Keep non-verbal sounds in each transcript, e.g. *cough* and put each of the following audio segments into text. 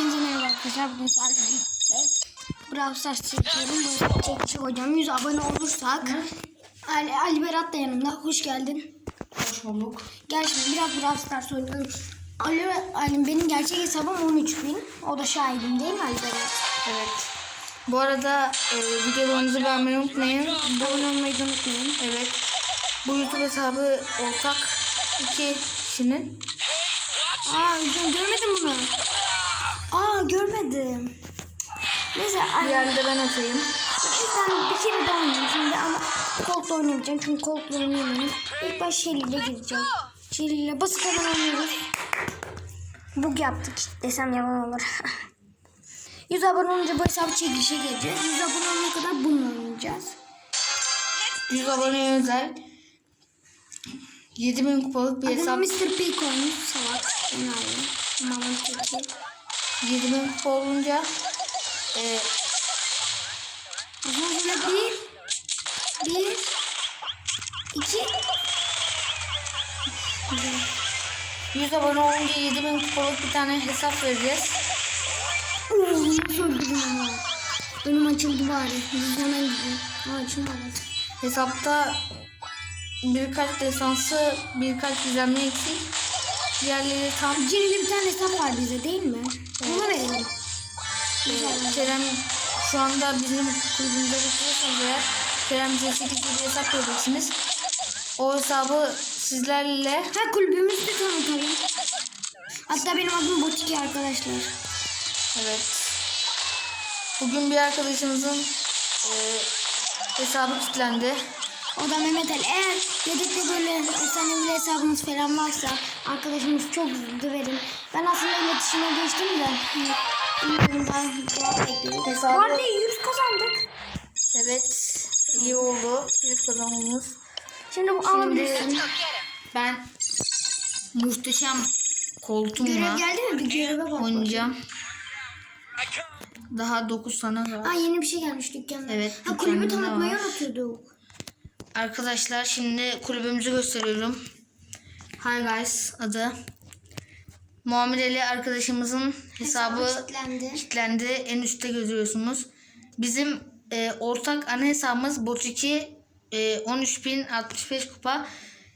Hepinize merhaba arkadaşlar. Bugün birlikte Brawl Stars çekiyorum. Bu çekişi hocam 100 abone olursak Ali, Ali Berat da yanımda. Hoş geldin. Hoş bulduk. Gel şimdi biraz Brawl Stars oynayalım. Ali, Ali benim gerçek hesabım 13.000. O da şahidim değil mi Ali Berat? Evet. Bu arada e, videolarımızı beğenmeyi unutmayın. Abone olmayı da unutmayın. Evet. Bu YouTube hesabı ortak iki kişinin. Aa hocam görmedin bunu. Aa görmedim. Neyse Bir anne. yerde ben atayım. Sen bir kere de oynayayım şimdi ama koltuğu oynamayacağım çünkü koltuğu oynayamıyorum. İlk baş Şeli'yle gireceğim. Şeli'yle basıp hemen oynuyoruz. Bug yaptık desem yalan olur. *laughs* 100 abone olunca bu hesap çekilişe geleceğiz. 100 abone olana kadar bunu oynayacağız. 100 aboneye özel. 7000 kupalık bir hesap. Adını Mr. Peak olmuş salak. Onu alayım. Mama Peak'i. 20 olunca e, hızlıca bir bir iki yüz abone olunca 7000 kupalık bir tane hesap vereceğiz. Oo, nasıl öldürdüm ama. Önüm açıldı bari. Yüzden öldürdüm. Aa, açılmadı. Hesapta birkaç desansı birkaç düzenli eksik. Diğerleri tam Ciri'li bir tane hesap var bize değil mi? Ona verelim. Ee, Kerem şu anda bizim kulübümüze getiriyorsanız eğer Kerem C8 diye bir hesap göreceksiniz. O hesabı sizlerle Ha kulübümüzü de tanıtalım. Hatta benim adım Botiki arkadaşlar. evet bugün bir arkadaşımızın e, hesabı kilitlendi. O da Mehmet Ali. Eğer yedekte böyle efsanevi hesabınız falan varsa arkadaşımız çok üzüldü verin. Ben aslında iletişime geçtim de. Bilmiyorum daha cevap bekliyorum. Hesabı- Bu arada 100 kazandık. Evet iyi oldu. 100 kazanmamız. Şimdi bu alabilirsin. Ben muhteşem koltuğumla Görev geldi mi? Bir göreve bak. oynayacağım. Daha 9 tane var. Aa yeni bir şey gelmiş dükkanda. Evet, Ha kulübü tanıtmayı unutuyorduk. Arkadaşlar şimdi kulübümüzü gösteriyorum. Hi guys adı. Muammer Ali arkadaşımızın hesabı kilitlendi. kilitlendi. En üstte görüyorsunuz. Bizim e, ortak ana hesabımız bot 2 e, 13.065 kupa.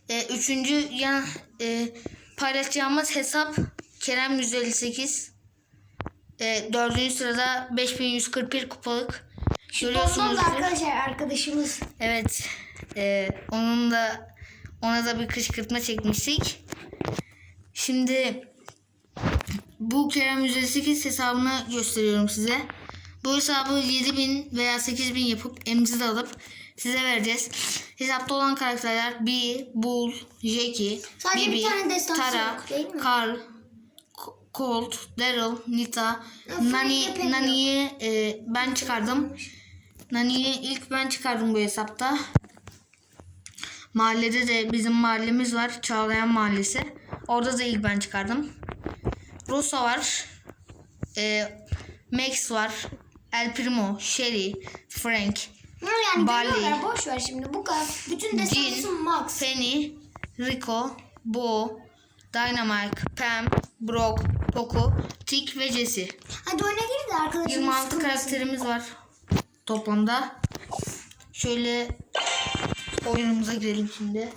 E, üçüncü yan e, paylaşacağımız hesap Kerem 158. E, dördüncü sırada 5141 kupalık. Görüyorsunuz. da arkadaşlar arkadaşımız. Evet. e, onun da ona da bir kışkırtma çekmiştik. Şimdi bu Kerem 158 hesabını gösteriyorum size. Bu hesabı 7000 veya 8000 yapıp emzi de alıp size vereceğiz. Hesapta olan karakterler Bee, Bull, Jackie, Sadece Bibi, Tara, yok? Carl, Colt, Daryl, Nita, Nani, Nani'yi e, ben çıkardım. Nani'yi ilk ben çıkardım bu hesapta. Mahallede de bizim mahallemiz var. Çağlayan Mahallesi. Orada da ilk ben çıkardım. Rosa var. E, Max var. El Primo, Sherry, Frank, yani Bali. boş ver şimdi bu kadar. Bütün Jill, max. Penny, Rico, Bo, Dynamite, Pam, Brock, Poco, Tick ve Jesse. Hadi oyuna gir de arkadaşımız 26 sıkılmasın. karakterimiz var toplamda. Şöyle oyunumuza girelim şimdi.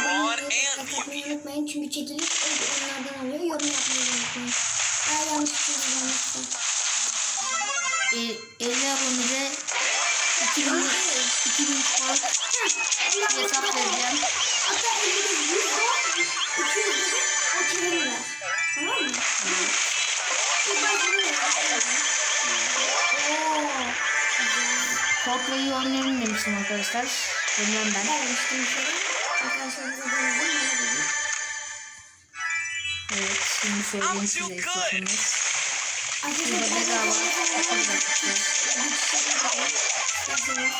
Abone unutmayın çünkü çekiliş onlardan oluyor. Yorum yapmayı unutmayın. Eğer yanlış bir şey. E, 50 abonede 2000, 2000 kupalık bir hesap vereceğim. Hatta 50'de iyi oynarım demiştim arkadaşlar. Bilmem ben. Vermiştim şöyle. Arkadaşlarımıza denedim. bana dedi. Evet şimdi söyleyeyim size istiyorsanız. Arkadaşlar ben bedava. de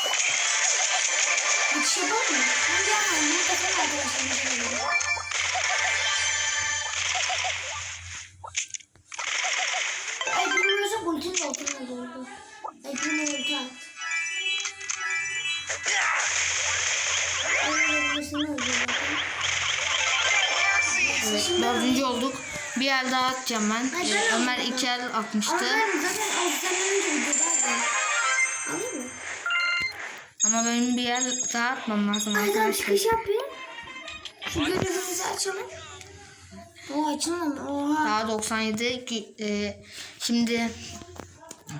Geçiş yapar mı? Ben de yapmayayım. Mutlaka arkadaşlarımıza denedim. Evet, dördüncü olduk. Bir el daha atacağım ben. Ay, Ee, ben Ömer iki el atmıştı. Ama ben zaten. Alayım mı? Ama benim bir el daha atmam lazım Ay arkadaşlar. çıkış yapayım. Şu görevimizi açalım. O açılmam. Oha. Daha 97. Ki- e, şimdi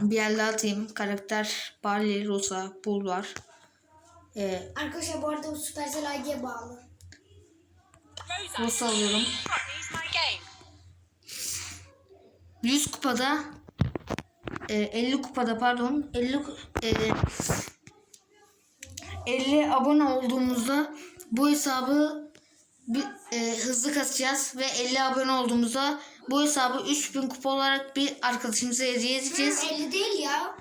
bir el daha atayım. Karakter Barley, Rosa, Bull var. E, Arkadaşlar bu arada Supercell ID'ye bağlı. Rosa alıyorum. 100 kupada e, 50 kupada pardon 50 ku- e, 50 abone olduğumuzda bu hesabı bir, e, hızlı kasacağız ve 50 abone olduğumuzda bu hesabı 3000 kupa olarak bir arkadaşımıza hediye edeceğiz. 50 değil ya.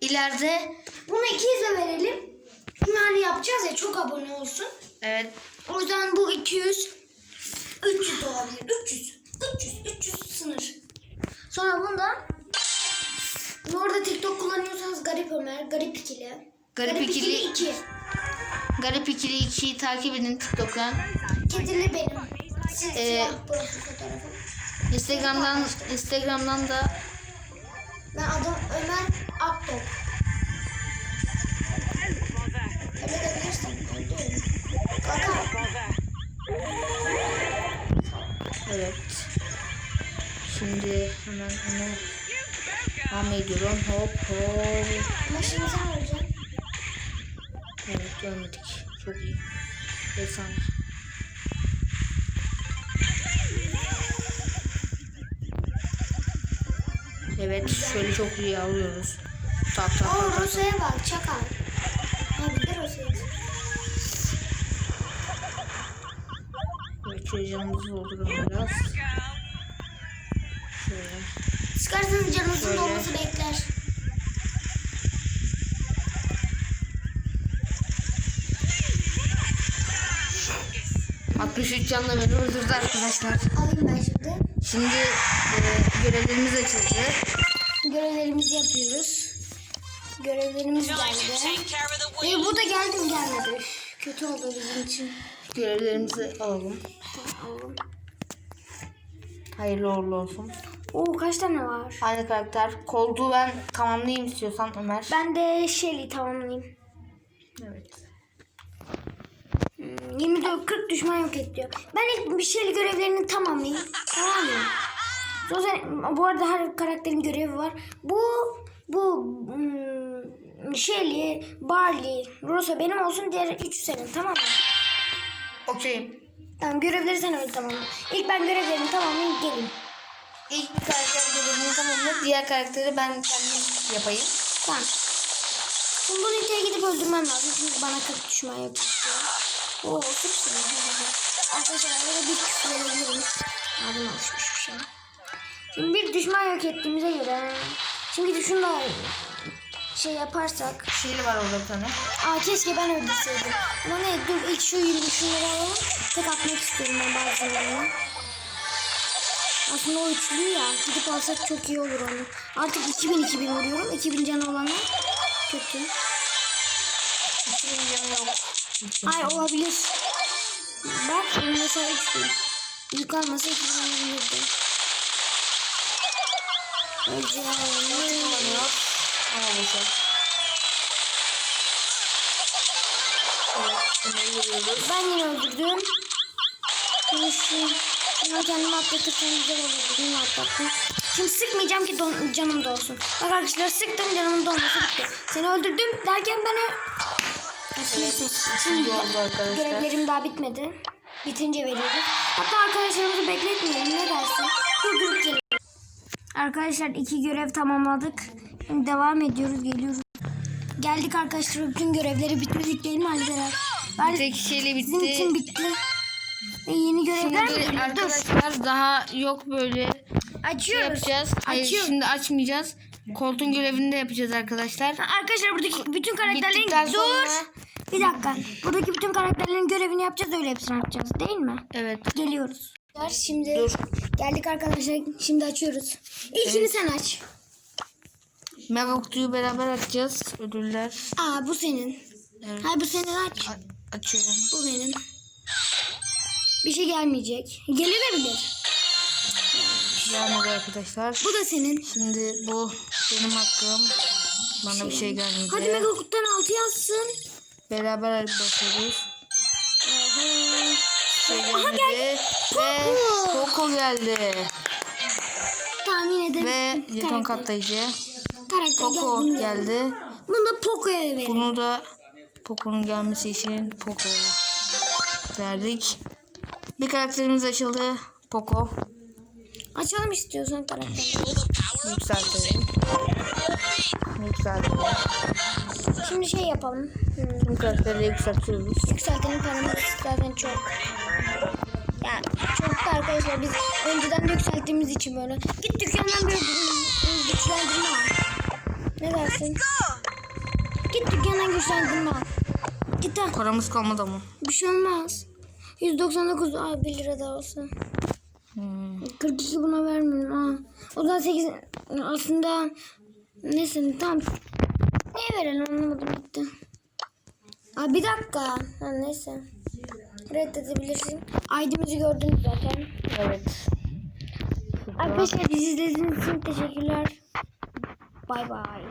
İleride Bunu 200'e verelim. Şimdi hani yapacağız ya çok abone olsun. evet O yüzden bu 200 300 de olabilir. 300. 300. 300 sınır. Sonra bundan Orada TikTok kullanıyorsanız Garip Ömer, Garip İkili. Garip İkili- 2. Garip ikili 2'yi takip edin TikTok'tan. Kedili benim. Siz Ee. Instagram'dan Instagram'dan da Ben adım onu devam ediyorum. Hop hop. Sen olacaksın. Evet görmedik. Çok iyi. Efsane. Evet şöyle çok iyi alıyoruz. Tak tak tak tak. Rosa'ya bak çakal. Ha bir de Rosa'ya. Evet şöyle canımızı biraz. Şöyle. Sıkarsanız canınızın Şöyle. dolması bekler. Cık, 63 canla beni öldürdü arkadaşlar. Alayım ben şimdi. Şimdi e, görevlerimiz açıldı. Görevlerimizi yapıyoruz. Görevlerimiz geldi. E, bu da geldi mi gelmedi. Kötü oldu bizim için. Görevlerimizi alalım. Alalım. Hayırlı uğurlu olsun. Oo kaç tane var? Aynı karakter. Koltuğu ben tamamlayayım istiyorsan Ömer. Ben de Shelly tamamlayayım. Evet. Hmm, 24 40 düşman yok et diyor. Ben ilk bir Shelly görevlerini tamamlayayım. Tamam mı? Zaten bu arada her karakterin görevi var. Bu bu hmm, Shelly, Barley, Rosa benim olsun diğer üç senin tamam mı? Okey. Tamam görevleri sen öyle tamamla. İlk ben görevlerimi tamamlayayım gelin. İlk bir karakter görevini tamamla. Diğer karakteri ben kendim yapayım. Tamam. Şimdi bunu ülkeye gidip öldürmem lazım. Çünkü bana 40 düşman yapıyor. Oo sürsün. Arkadaşlar arada bir küfür edebilirim. Abim alışmış bir şey. Şimdi bir düşman yok ettiğimize göre. Şimdi şunu şey yaparsak. Şiir var orada bir tane. Aa keşke ben öldürseydim. Ama ne dur ilk şu yürü şunları alalım. Tek atmak istiyorum ben bazılarını. Aslında o üçlü ya. Gidip alsak çok iyi olur onu. Artık 2000 2000 vuruyorum. 2000 canı olanlar kötü. İki milyon yok. Ay olabilir. Bak mesela 3000. Yük almasa 2000 olabilirdi. Kullanıyor. Ama boşa. Ben yine öldürdüm. Şimdi şuna kendimi atlatırsam güzel olur. Bunu atlattım. Şimdi sıkmayacağım ki don, canım da olsun. Bak arkadaşlar sıktım canımın dolması bitti. Seni öldürdüm derken beni... Evet, Şimdi görevlerim daha bitmedi. Bitince veriyoruz. Hatta arkadaşlarımızı bekletmeyelim. Ne dersin? Durdurup gelelim. Arkadaşlar iki görev tamamladık. Şimdi devam ediyoruz. Geliyoruz. Geldik arkadaşlar. Bütün görevleri bitirdik değil mi Ali Berat? Ben Tek şeyle bizim için bitti. Ve yeni görevler mi Şimdi geliyor? Dur. arkadaşlar daha yok böyle Açıyoruz. yapacağız. Hayır, Açıyoruz. şimdi açmayacağız. Koltuğun görevini de yapacağız arkadaşlar. Arkadaşlar buradaki bütün karakterlerin Bittikten dur. sonra- Bir dakika. Buradaki bütün karakterlerin görevini yapacağız öyle hepsini yapacağız değil mi? Evet. Geliyoruz. Şimdi Dur. geldik arkadaşlar. Şimdi açıyoruz. İlkini sen aç. Mega kutuyu beraber açacağız. Ödüller. Aa bu senin. Evet. Ha bu senin aç. A- açıyorum. Bu benim. Bir şey gelmeyecek. Gelebilir. Gelmedi arkadaşlar. Bu da senin. Şimdi bu benim hakkım. Bana bir şey gelmedi. Hadi Mega Kut'tan 6 yazsın. Beraber basıyoruz. Şey Aha, gelmedi. Ve Poco geldi. Tahmin edelim. Ve jeton katlayıcı. Poco geldi. geldi. Bunu da Poco'ya verelim. Bunu da Poco'nun gelmesi için Poco verdik. Bir karakterimiz açıldı. Poco. Açalım istiyorsan karakteri. Yükseltelim. Yükseltelim. Şimdi şey yapalım. Hmm. Tüm karakteri yükseltiyoruz. Yükseltenin paramız zaten çok. Yani çok da arkadaşlar biz önceden de yükselttiğimiz için böyle. Git dükkandan bir bir güçlendirme al. Ne dersin? Git dükkandan güçlendirme al. Git al. Paramız kalmadı ama. Bir şey olmaz. 199 aa 1 lira da olsa. Hmm. 42 buna vermiyorum. Aa. O zaman 8 aslında neyse tamam. Niye verelim anlamadım gitti. Aa bir dakika. Ha, neyse. Reddedebilirsin. ID'mizi gördünüz zaten. Evet. Arkadaşlar bizi izlediğiniz için teşekkürler. Bay bay.